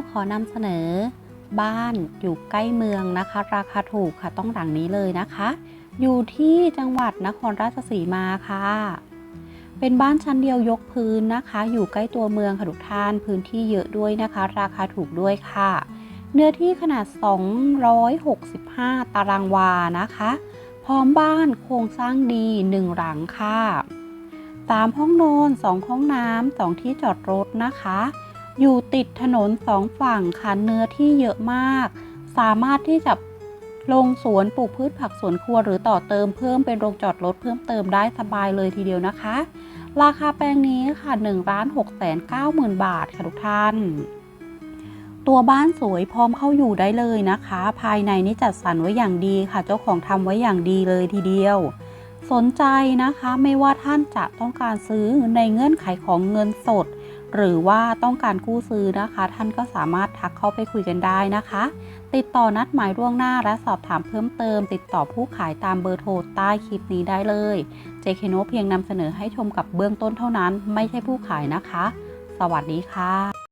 องขอนำเสนอ บ้านอยู่ใกล้เมืองนะคะ ราคาถูกค่ะต้องหลังนี้เลยนะคะ อยู่ที่จังหวัดนครราชสีมาค่ะ เป็นบ้านชั้นเดียวยกพื้นนะคะ อยู่ใกล้ตัวเมืองค่ะทุกท่านพื้นที่เยอะด้วยนะคะ ราคาถูกด้วยค่ะ เนื้อที่ขนาด 265 ตารางวานะคะ พร้อมบ้านโครงสร้างดี1หลังค่ะสามห้องนอน 2 ห้องน้ำสองที่จอดรถนะคะ อยู่ติดถนนสองฝั่งค่ะเนื้อที่เยอะมาก สามารถที่จะลงสวนปลูกพืชผักสวนครัวหรือต่อเติมเพิ่มเป็นโรงจอดรถเพิ่มเติมได้สบายเลยทีเดียวนะคะ ราคาแปลงนี้ค่ะ1ล้าน6แสน9หมื่นบาทค่ะทุกท่าน ตัวบ้านสวยพร้อมเข้าอยู่ได้เลยนะคะ ภายในนี่จัดสรรไว้อย่างดีค่ะ เจ้าของทำไว้อย่างดีเลยทีเดียว สนใจนะคะไม่ว่าท่านจะต้องการซื้อในเงื่อนไขของเงินสด หรือว่าต้องการกู้ซื้อนะคะ ท่านก็สามารถทักเข้าไปคุยกันได้นะคะ ติดต่อนัดหมายล่วงหน้าและสอบถามเพิ่มเติม ติดต่อผู้ขายตามเบอร์โทรใต้คลิปนี้ได้เลย เจคโนเพียงนำเสนอให้ชมกับเบื้องต้นเท่านั้น ไม่ใช่ผู้ขายนะคะ สวัสดีค่ะ